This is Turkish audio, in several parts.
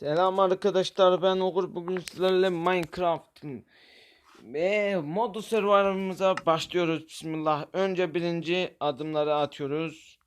Selam arkadaşlar ben Ogur bugün sizlerle Minecraft ve modu serverımıza başlıyoruz. Bismillah. Önce birinci adımları atıyoruz.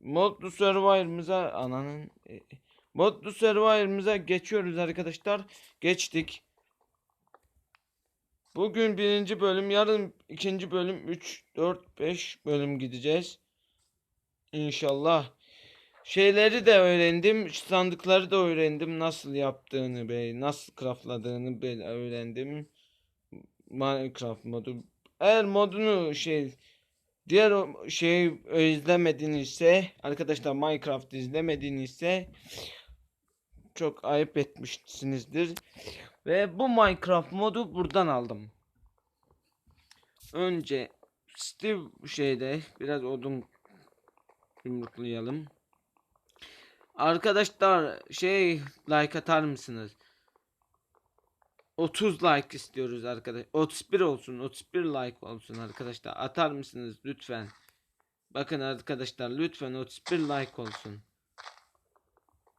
Modlu serverımıza ananın e, Modlu serverımıza geçiyoruz arkadaşlar. Geçtik. Bugün birinci bölüm yarın ikinci bölüm. 3 4 5 bölüm gideceğiz. İnşallah Şeyleri de öğrendim. Sandıkları da öğrendim. Nasıl yaptığını be, nasıl craftladığını be öğrendim. Minecraft modu. Eğer modunu şey diğer o şeyi izlemedinizse arkadaşlar Minecraft izlemedinizse çok ayıp etmişsinizdir. Ve bu Minecraft modu buradan aldım. Önce Steve şeyde biraz odun yumruklayalım. Arkadaşlar şey like atar mısınız? 30 like istiyoruz arkadaş. 31 olsun. 31 like olsun arkadaşlar. Atar mısınız lütfen? Bakın arkadaşlar lütfen 31 like olsun.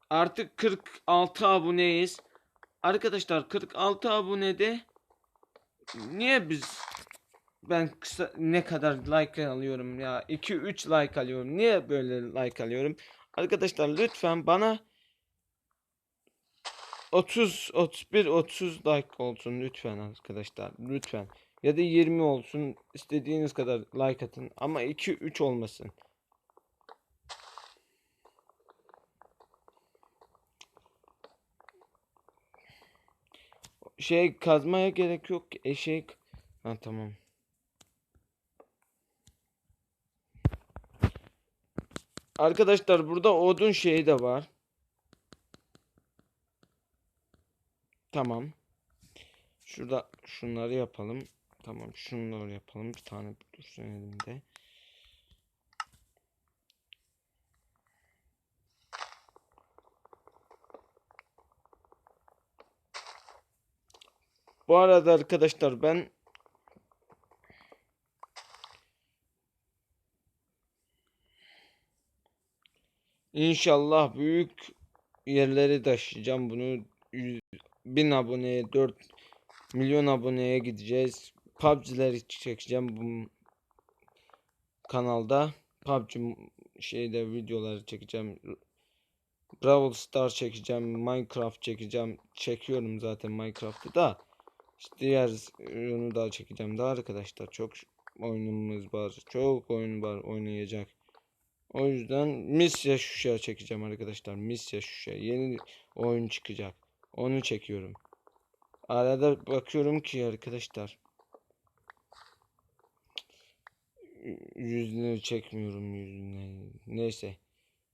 Artık 46 aboneyiz. Arkadaşlar 46 abonede niye biz ben kısa ne kadar like alıyorum ya 2 3 like alıyorum. Niye böyle like alıyorum? Arkadaşlar lütfen bana 30 31 30 like olsun lütfen arkadaşlar lütfen ya da 20 olsun istediğiniz kadar like atın ama 2 3 olmasın. Şey kazmaya gerek yok eşek. Ha tamam. Arkadaşlar burada odun şeyi de var. Tamam. Şurada şunları yapalım. Tamam şunları yapalım. Bir tane dursun elimde. Bu arada arkadaşlar ben İnşallah büyük yerlere taşıyacağım bunu. 1000 aboneye 4 milyon aboneye gideceğiz. PUBG'leri çekeceğim bu kanalda. PUBG şeyde videoları çekeceğim. Brawl Star çekeceğim. Minecraft çekeceğim. Çekiyorum zaten Minecraft'ı da. İşte diğer ürünü daha çekeceğim daha arkadaşlar. Çok oyunumuz var. Çok oyun var oynayacak. O yüzden Misya Şuşa çekeceğim arkadaşlar. Misya Şuşa. Yeni oyun çıkacak. Onu çekiyorum. Arada bakıyorum ki arkadaşlar. Yüzünü çekmiyorum yüzüne. Neyse.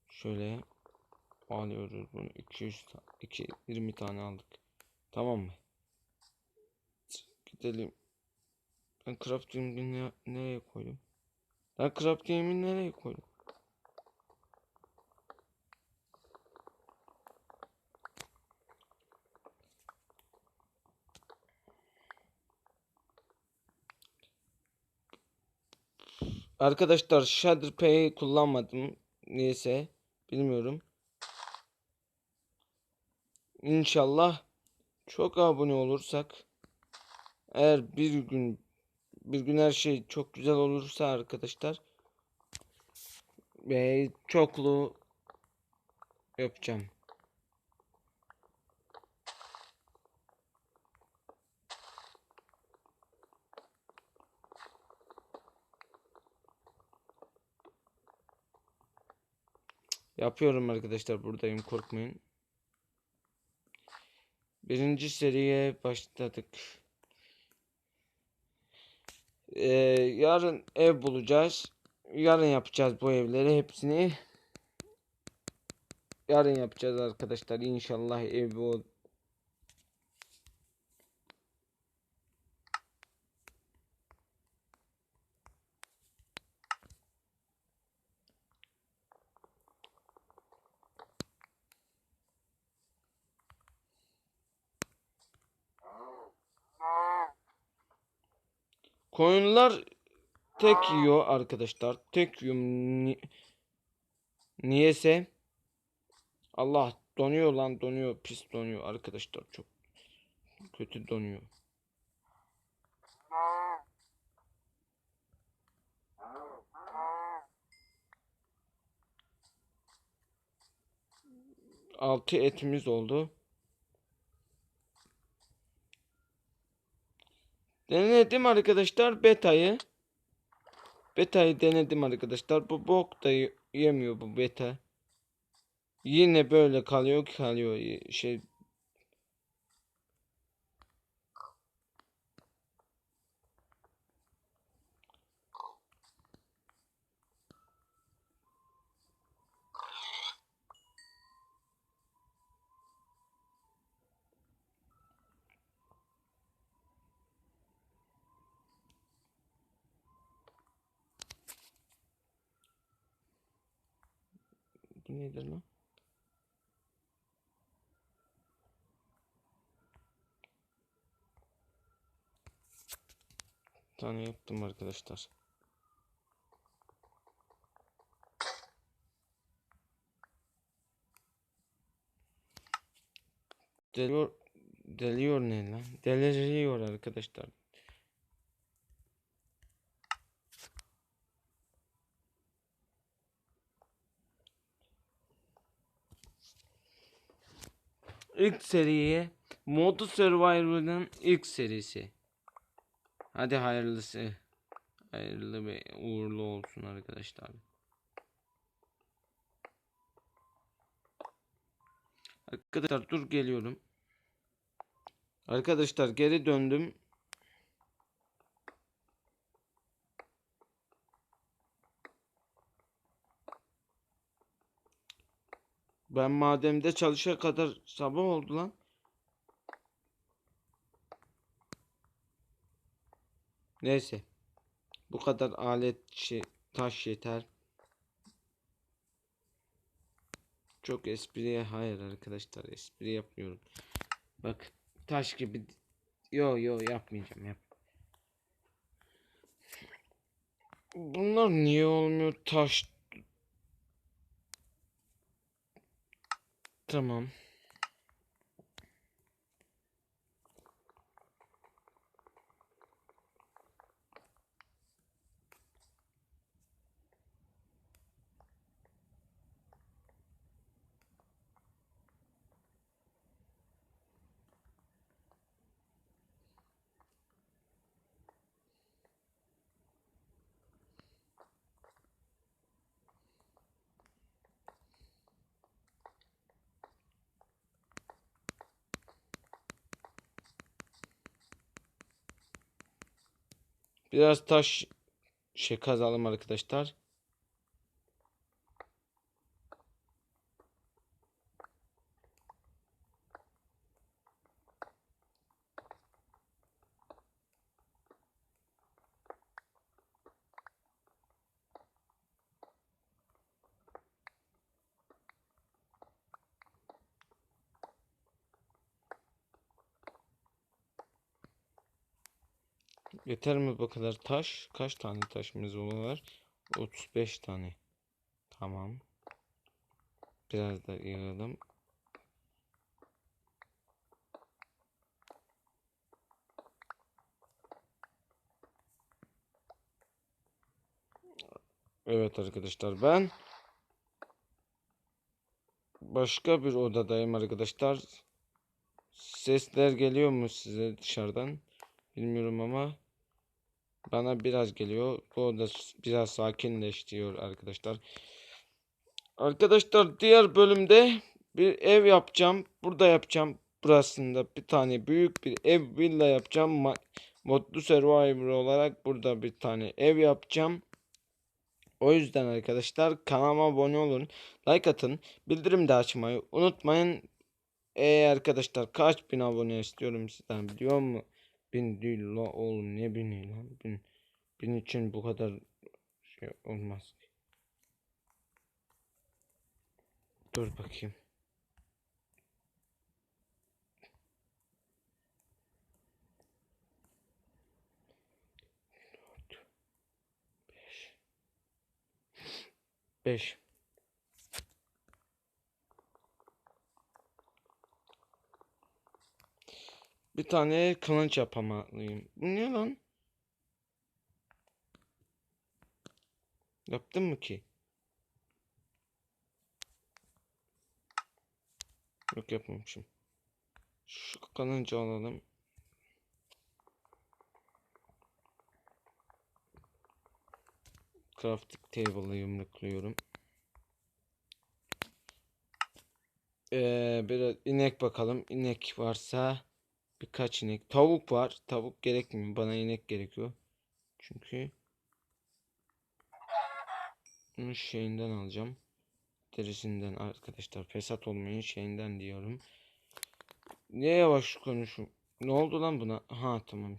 Şöyle alıyoruz bunu. 200 2 20 tane aldık. Tamam mı? Gidelim. Ben craft game'i ne, nereye koydum? Ben craft game'i nereye koydum? Arkadaşlar Shudderpay kullanmadım. Neyse bilmiyorum. İnşallah çok abone olursak eğer bir gün bir gün her şey çok güzel olursa arkadaşlar ve çoklu yapacağım. Yapıyorum arkadaşlar buradayım korkmayın. Birinci seriye başladık. Ee, yarın ev bulacağız. Yarın yapacağız bu evleri hepsini. Yarın yapacağız arkadaşlar inşallah ev o Koyunlar tek yiyor arkadaşlar. Tek yiyor. Ni Niyese Allah Donuyor lan donuyor. Pis donuyor arkadaşlar çok kötü donuyor. Altı etimiz oldu. Denedim arkadaşlar beta'yı. Beta'yı denedim arkadaşlar. Bu bok da yemiyor bu beta. Yine böyle kalıyor kalıyor şey bu nedir lan? Bir tane yaptım arkadaşlar. Deliyor, deliyor ne lan? Deliriyor arkadaşlar. İlk seriye Modu Survivor'ın ilk serisi. Hadi hayırlısı. Hayırlı ve uğurlu olsun arkadaşlar. Arkadaşlar dur geliyorum. Arkadaşlar geri döndüm. Ben mademde çalışa kadar sabah oldu lan. Neyse. Bu kadar alet şey taş yeter. Çok espriye hayır arkadaşlar espri yapmıyorum. Bak taş gibi yo yo yapmayacağım yap. Bunlar niye olmuyor taş? Tamam. Biraz taş şey kazalım arkadaşlar. Yeter mi bu kadar taş? Kaç tane taşımız var? 35 tane. Tamam. Biraz da yığalım. Evet arkadaşlar ben başka bir odadayım arkadaşlar. Sesler geliyor mu size dışarıdan? Bilmiyorum ama bana biraz geliyor. Bu oda s- biraz sakinleştiriyor arkadaşlar. Arkadaşlar diğer bölümde bir ev yapacağım. Burada yapacağım. Burasında bir tane büyük bir ev villa yapacağım. Ma- Modlu Survivor olarak burada bir tane ev yapacağım. O yüzden arkadaşlar kanalıma abone olun. Like atın. Bildirim de açmayı unutmayın. Eee arkadaşlar kaç bin abone istiyorum sizden biliyor musun? Bin değil la oğlum ne bini lan? Bin, bin için bu kadar şey olmaz. Dur bakayım. Dört, beş, beş. Bir tane kılıç yapamalıyım. Bu ne lan? Yaptın mı ki? Yok yapmamışım. Şu kılıcı alalım. Crafting table'ı yumrukluyorum. Ee, biraz inek bakalım. İnek varsa birkaç inek. Tavuk var. Tavuk gerekmiyor. Bana inek gerekiyor. Çünkü bunu şeyinden alacağım. Derisinden arkadaşlar. Fesat olmayın şeyinden diyorum. Niye yavaş konuşuyorum? Ne oldu lan buna? Ha tamam.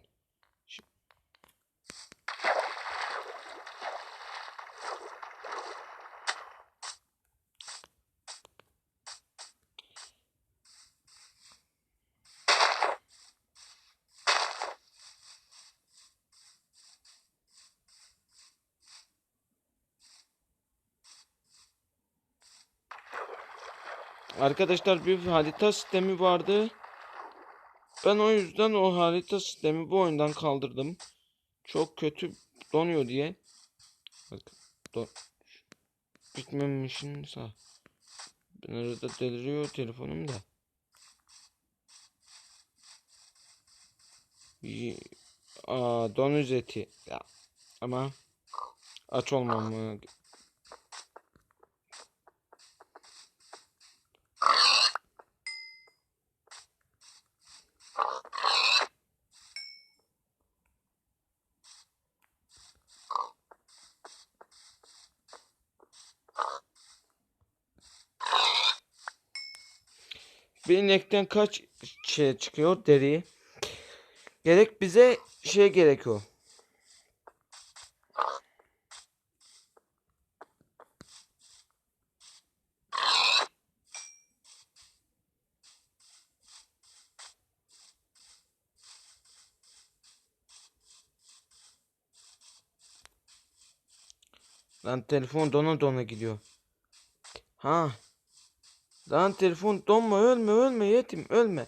Arkadaşlar bir harita sistemi vardı. Ben o yüzden o harita sistemi bu oyundan kaldırdım. Çok kötü donuyor diye. Bak don bitmemişin sağ. Ben arada deliriyor telefonum da. Aa donuz eti. Ya. Ama aç olmamı Bir inekten kaç şey çıkıyor deri? Gerek bize şey gerekiyor. Lan telefon dona dona gidiyor. Ha. Lan telefon donma ölme ölme yetim ölme.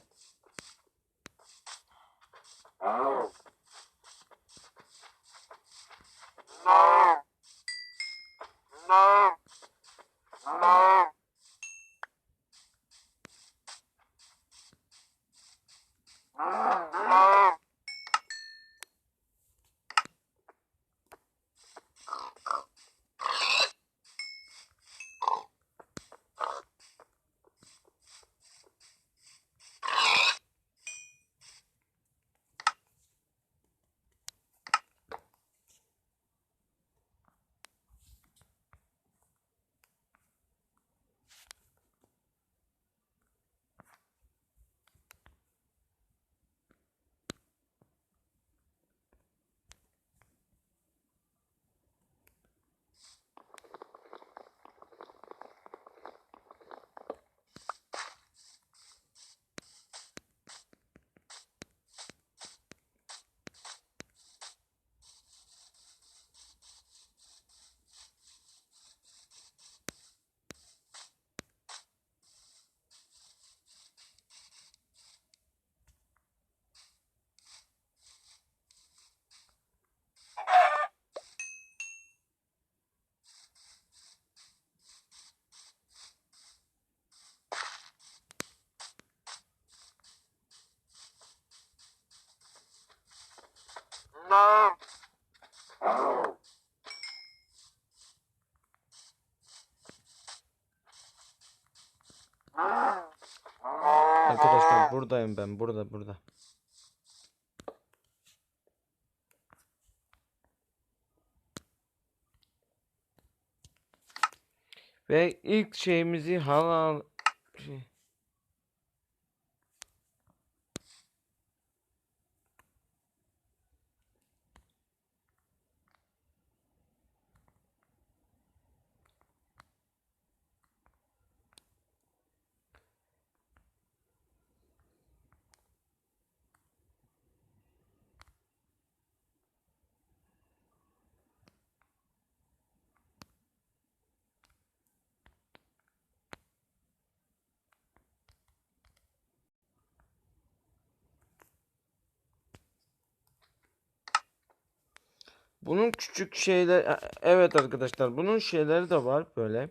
Arkadaşlar buradayım ben burada burada. Ve ilk şeyimizi halal şey. Bunun küçük şeyler e- evet arkadaşlar bunun şeyleri de var böyle.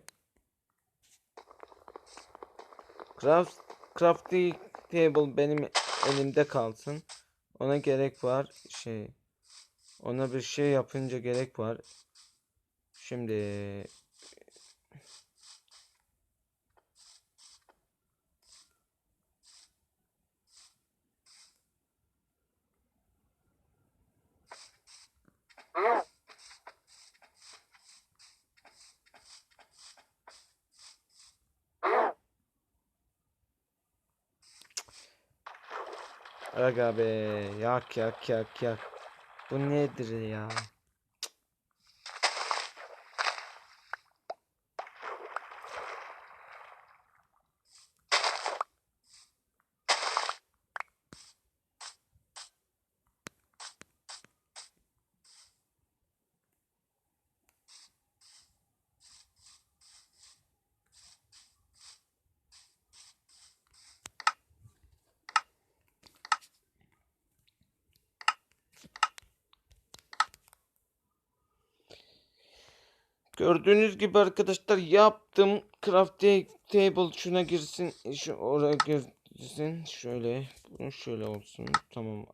Craft crafting table benim elimde kalsın. Ona gerek var şey. Ona bir şey yapınca gerek var. Şimdi Aga be yak yak yak yak. Bu nedir ya? Gördüğünüz gibi arkadaşlar yaptım. Crafting table şuna girsin. Şu oraya girsin. Şöyle. Bunu şöyle olsun. Tamam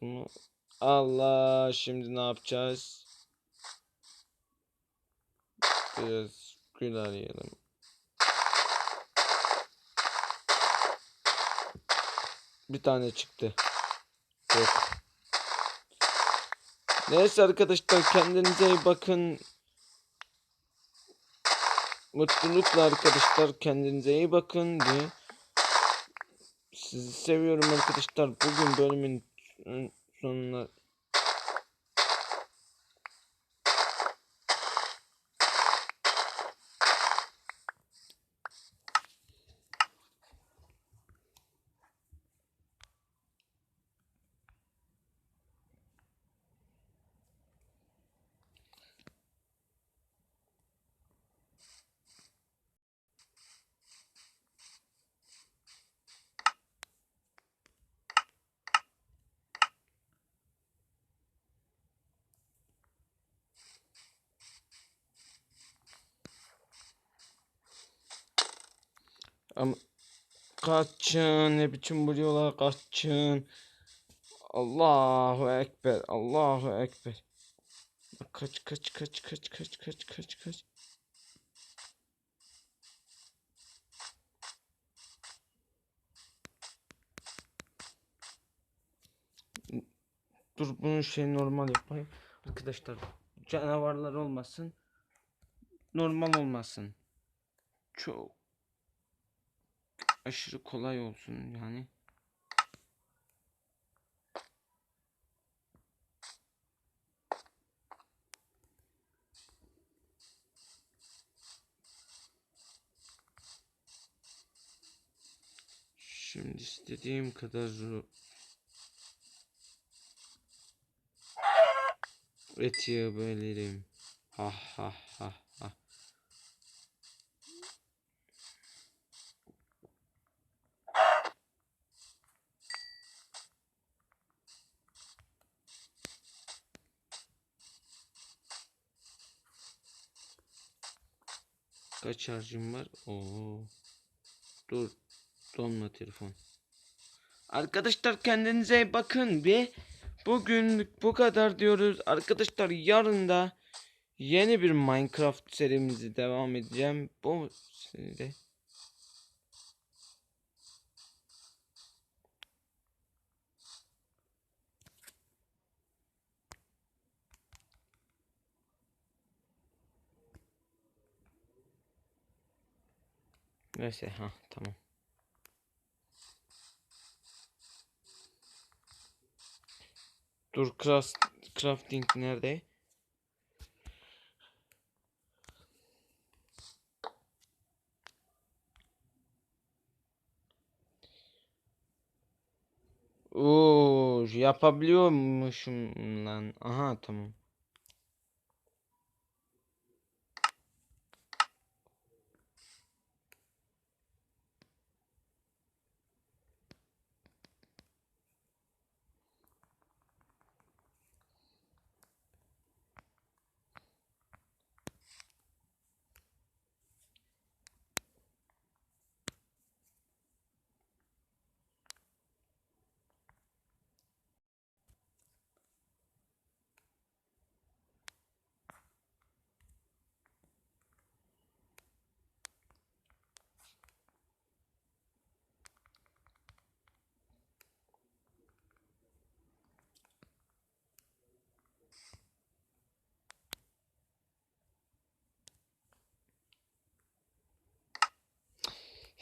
mı? Allah şimdi ne yapacağız? Biraz gül arayalım. Bir tane çıktı. Yok. Neyse arkadaşlar kendinize iyi bakın. Mutlulukla arkadaşlar kendinize iyi bakın diye. Sizi seviyorum arkadaşlar. Bugün bölümün sonuna Ama kaçın ne biçim vuruyorlar kaçın. Allahu ekber Allahu ekber. Kaç kaç kaç kaç kaç kaç kaç kaç. Dur bunu şey normal yapayım. Arkadaşlar canavarlar olmasın. Normal olmasın. Çok aşırı kolay olsun yani. Şimdi istediğim kadar ru- et yiyebilirim. Ha ha ha ha. Kaç şarjım var? Oo. Dur. Donma telefon. Arkadaşlar kendinize bakın bir. Bugünlük bu kadar diyoruz. Arkadaşlar yarın da yeni bir Minecraft serimizi devam edeceğim. Bu seride Neyse ha tamam. Dur craft, crafting nerede? Oo, yapabiliyormuşum lan. Aha tamam.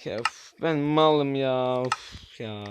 Ya üf, ben malım ya. Uf ya.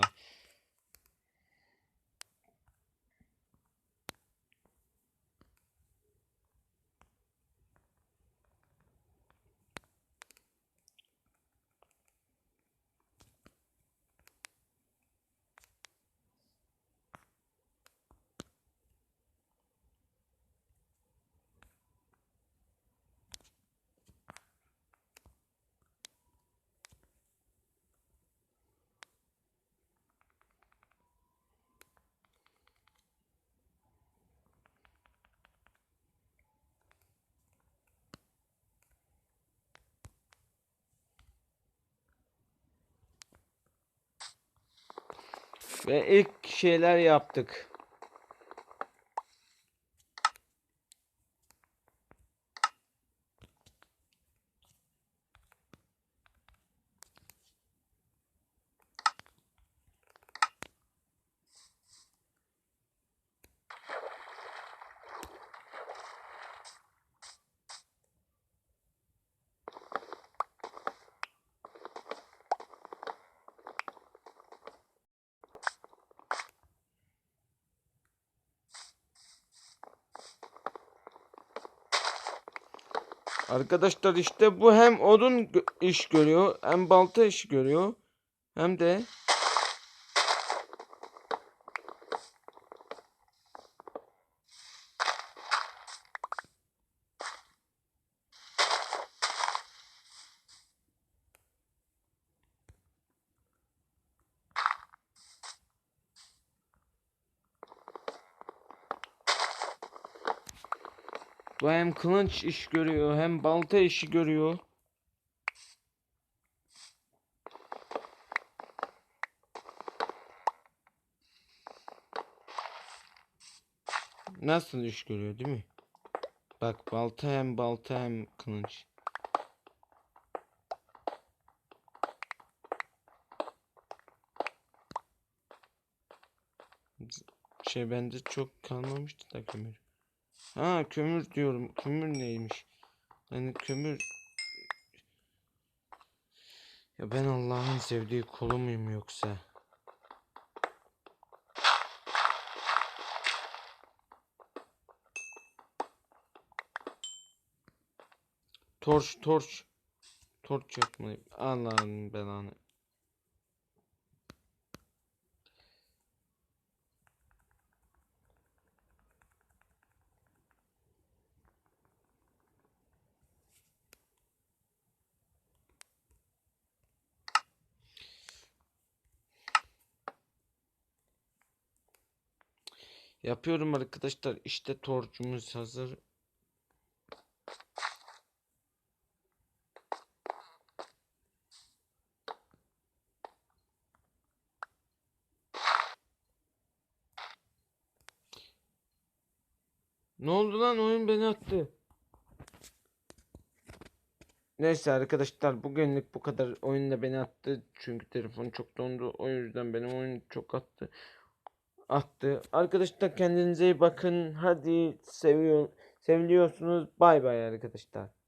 Ve ilk şeyler yaptık. Arkadaşlar işte bu hem odun iş görüyor, hem balta iş görüyor, hem de kılıç iş görüyor, hem balta işi görüyor. Nasıl iş görüyor değil mi? Bak balta hem balta hem kılıç. Şey bende çok kalmamıştı da kömür. Ha kömür diyorum. Kömür neymiş? Hani kömür ya ben Allah'ın sevdiği kulu muyum yoksa? Torç torç. Torç yapmalıyım. Allah'ın belanı. Yapıyorum arkadaşlar. İşte torcumuz hazır. Ne oldu lan oyun beni attı. Neyse arkadaşlar bugünlük bu kadar oyunda beni attı. Çünkü telefon çok dondu. O yüzden benim oyun çok attı. Attı. Arkadaşlar kendinize iyi bakın. Hadi seviyor seviliyorsunuz. Bay bay arkadaşlar.